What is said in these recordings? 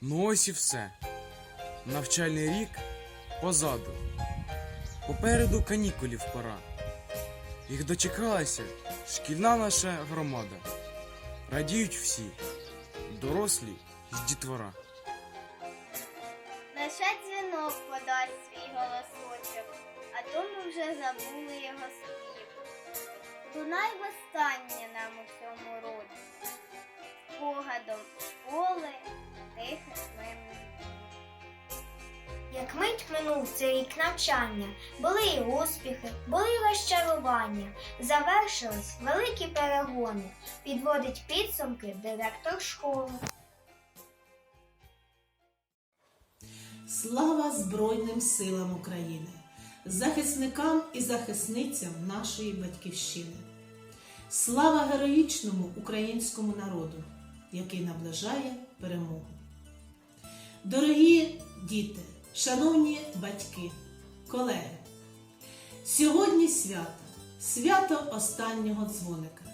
Ну ось і все. Навчальний рік позаду. Попереду канікулів пора. Їх дочекалася шкільна наша громада. Радіють всі, дорослі й дітвора. Лише дзвінок подасть свій голосочок, а то ми вже забули його спів. Лунай востаннє нам у цьому році, спогадом школи, Як мить минув цей рік навчання, були і успіхи, були й розчарування. Завершились великі перегони. Підводить підсумки директор школи. Слава Збройним силам України, захисникам і захисницям нашої батьківщини. Слава героїчному українському народу, який наближає перемогу. Дорогі діти, шановні батьки, колеги, сьогодні свято, свято останнього дзвоника.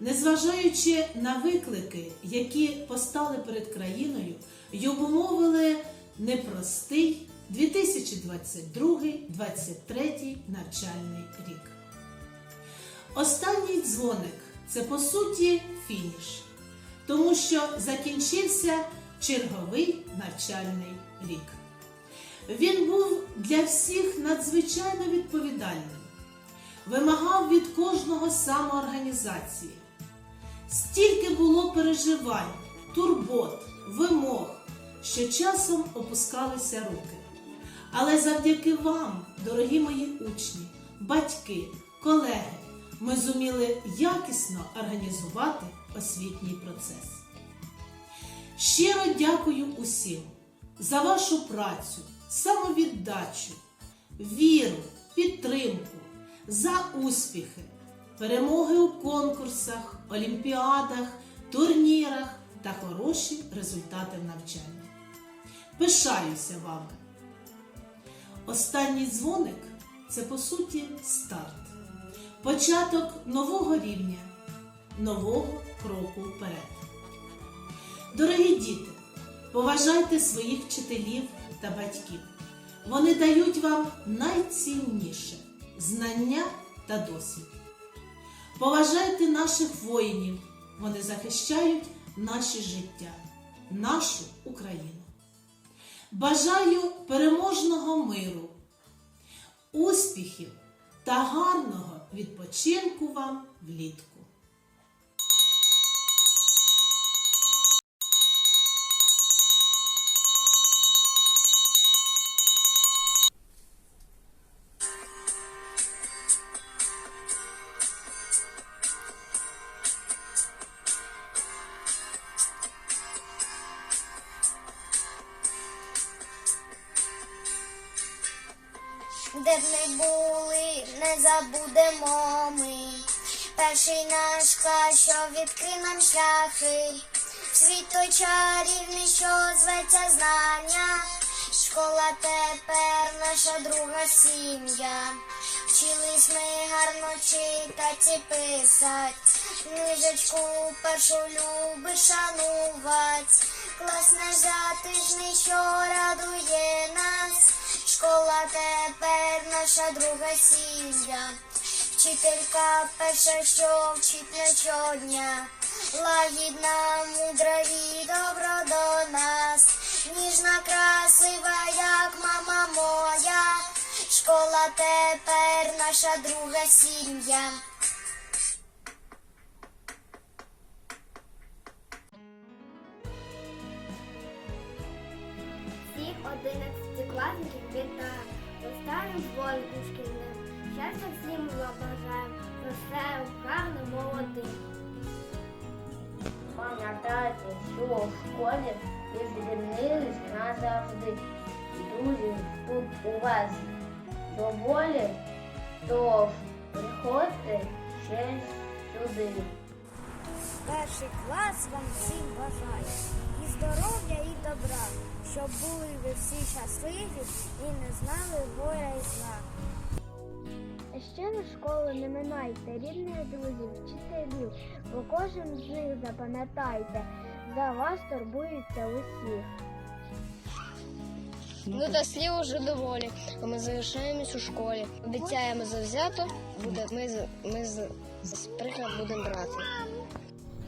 Незважаючи на виклики, які постали перед країною й обумовили непростий 2022-2023 навчальний рік. Останній дзвоник це по суті фініш, тому що закінчився черговий навчальний рік. Він був для всіх надзвичайно відповідальним, вимагав від кожного самоорганізації. Стільки було переживань, турбот, вимог, що часом опускалися руки. Але завдяки вам, дорогі мої учні, батьки, колеги, ми зуміли якісно організувати освітній процес. Щиро дякую усім за вашу працю, самовіддачу, віру, підтримку, за успіхи, перемоги у конкурсах, олімпіадах, турнірах та хороші результати в навчанні. Пишаюся вами. Останній дзвоник це по суті старт, початок нового рівня, нового кроку вперед. Дорогі діти, поважайте своїх вчителів та батьків. Вони дають вам найцінніше знання та досвід. Поважайте наших воїнів, вони захищають наші життя, нашу Україну. Бажаю переможного миру, успіхів та гарного відпочинку вам влітку. Не були, не забудемо ми. Перший наш клас, що відкрив нам шляхи. Світ той чарівний, що зветься знання. Школа тепер наша друга сім'я. Вчились ми гарно читать і писать. Книжечку першу люби шанувать. Клас наш затишний, що радує нас. Школа тепер наша друга сім'я. Вчителька перша, що вчить не щодня. Лагідна, мудра і добро до нас. Ніжна, красива, як мама моя. Школа тепер наша друга сім'я. Дзвоником шкільним. Щастя всім вам бажаємо, гарним, молодим. Пам'ятайте, що в школі ви звільнились назавжди. Друзі, тут у вас доволі, тож приходьте ще сюди. Перший клас вам всім бажаю. Здоров'я, і добра, щоб були ви всі щасливі і не знали горя і зла. Ще на школу не минайте рідних друзів, вчителів, бо кожен з них запам'ятайте, за вас турбуються усіх. Ми дорослі уже доволі, а ми залишаємось у школі. Обіцяємо завзято, буде, ми, з- ми з, з приклад будемо брати.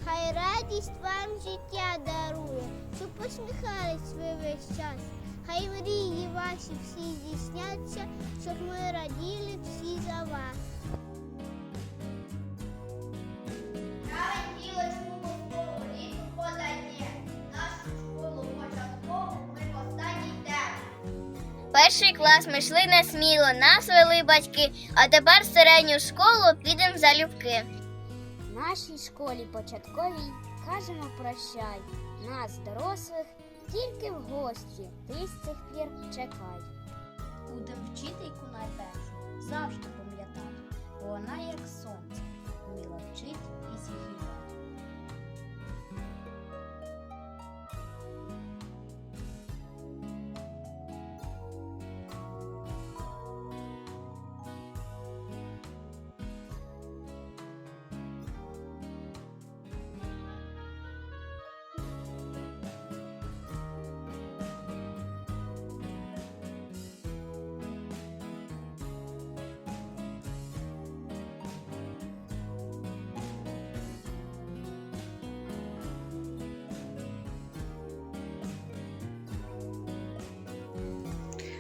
Хай радість вам життя дарує, щоб посміхались ви весь час. Хай мрії ваші всі здійсняться, щоб ми раділи всі за вас. Перший клас ми йшли несміло, нас вели батьки, а тепер в середню школу підемо залюбки. Нашій школі початковій кажемо прощай. Нас, дорослих, тільки в гості. Ти з цих пір чекай. Будем вчительку найпершу завжди пам'ятати, бо вона як сонце, вміла вчить і зігрівати.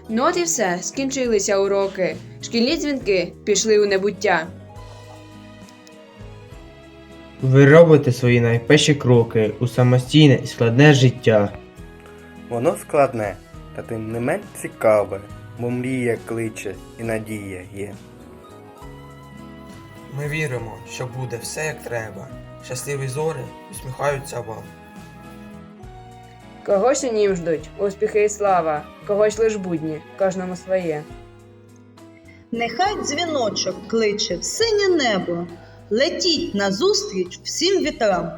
Ну от і все, скінчилися уроки. Шкільні дзвінки пішли у небуття. Ви робите свої найперші кроки у самостійне і складне життя. Воно складне, та тим не менш цікаве, бо мрія кличе і надія є. Ми віримо, що буде все як треба. Щасливі зорі усміхаються вам. Когось у нім ждуть успіхи і слава, когось лиш будні, кожному своє. Нехай дзвіночок кличе в синє небо, летіть назустріч всім вітрам.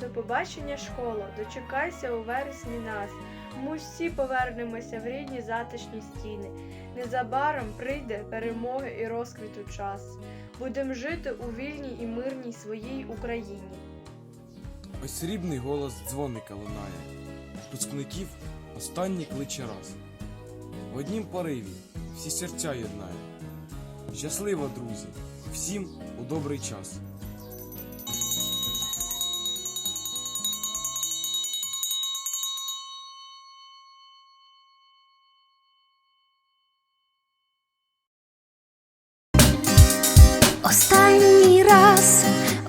До побачення, школо, дочекайся у вересні нас. Ми всі повернемося в рідні затишні стіни. Незабаром прийде перемоги і розквіту час. Будем жити у вільній і мирній своїй Україні. Ось срібний голос дзвоника лунає. Пускників останній кличе раз. В однім пориві всі серця єднає. Щасливо, друзі! Всім у добрий час!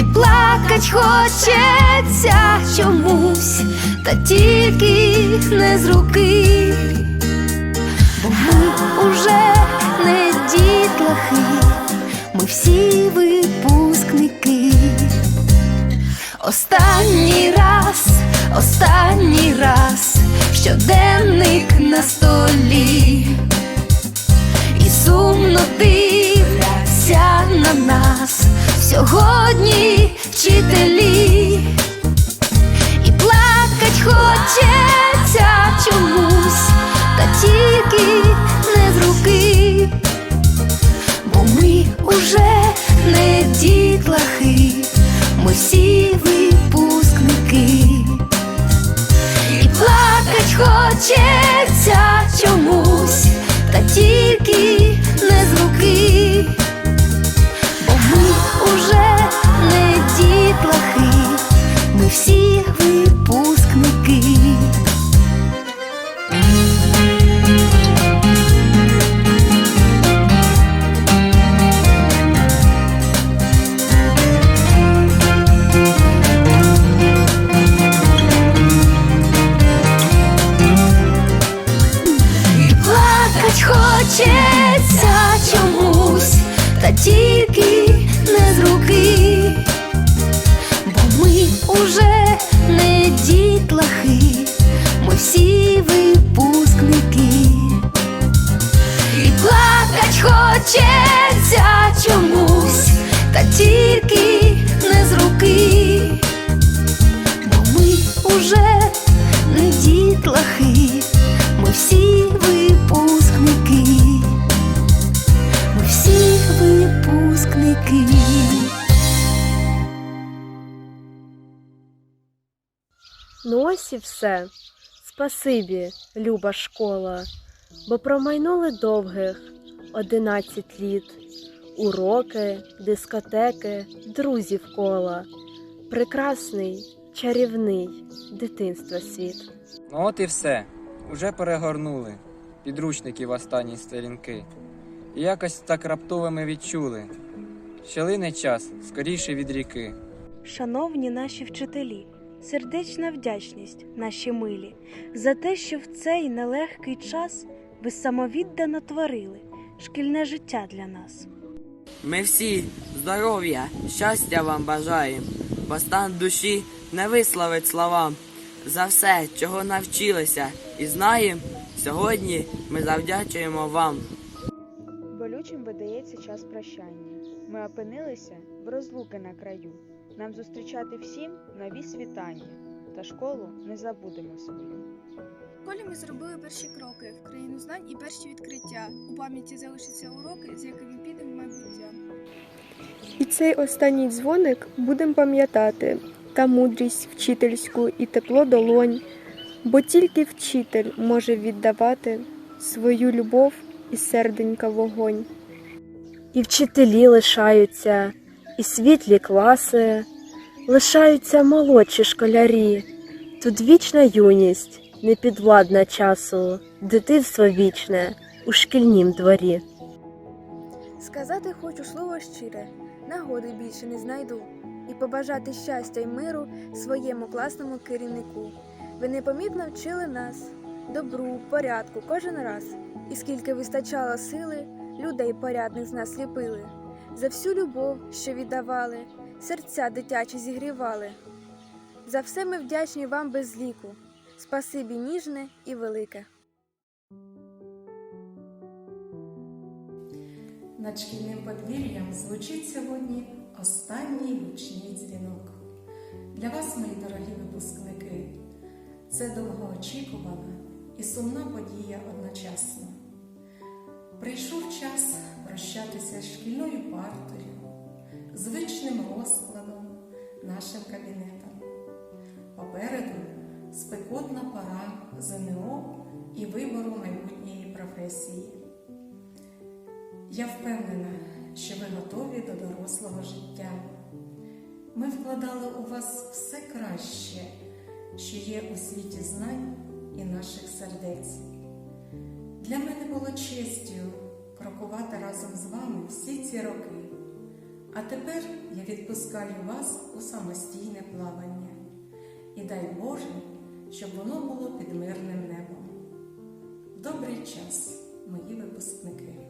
і плакать хочеться чомусь, та тільки не з руки, бо ми уже не дітлахи, ми всі випускники. Останній раз, останній раз, щоденник на столі і сумно нас сьогодні вчителі, і плакать хочеться чомусь, та тільки не з руки, бо ми уже не дітлахи, ми всі випускники. І плакать хочеться чомусь, та тільки Ну все. Спасибі, люба школа, бо промайнули довгих одинадцять літ. Уроки, дискотеки, друзів кола. Прекрасний, чарівний дитинства світ. Ну от і все. Уже перегорнули підручники в останні сторінки. І якось так раптово ми відчули, що лине час скоріше від ріки. Шановні наші вчителі, сердечна вдячність наші милі за те, що в цей нелегкий час ви самовіддано творили шкільне життя для нас. Ми всі здоров'я, щастя вам бажаємо, бо стан душі не висловить словам. За все, чого навчилися і знаємо, сьогодні ми завдячуємо вам. Болючим видається час прощання. Ми опинилися в розлуки на краю. Нам зустрічати всім нові світання, та школу не забудемо свою. В школі ми зробили перші кроки в країну знань і перші відкриття. У пам'яті залишаться уроки, з якими підемо в майбуття. І цей останній дзвоник будемо пам'ятати та мудрість вчительську і тепло долонь, бо тільки вчитель може віддавати свою любов і серденька вогонь. І вчителі лишаються, і світлі класи, лишаються молодші школярі. Тут вічна юність, непідвладна часу, дитинство вічне у шкільнім дворі. Сказати хочу слово щире, нагоди більше не знайду, і побажати щастя й миру своєму класному керівнику. Ви непомітно вчили нас добру, порядку кожен раз, і скільки вистачало сили, людей порядних з нас ліпили. За всю любов, що віддавали, серця дитячі зігрівали. За все ми вдячні вам без ліку. Спасибі ніжне і велике. Над шкільним подвір'ям звучить сьогодні останній гучний дзвінок. Для вас, мої дорогі випускники, це довгоочікувана і сумна подія нашим кабінетом. Попереду спекотна пора ЗНО і вибору майбутньої професії. Я впевнена, що ви готові до дорослого життя. Ми вкладали у вас все краще, що є у світі знань і наших сердець. Для мене було честю крокувати разом з вами всі ці роки. А тепер я відпускаю вас у самостійне плавання. І дай Боже, щоб воно було під мирним небом. Добрий час, мої випускники!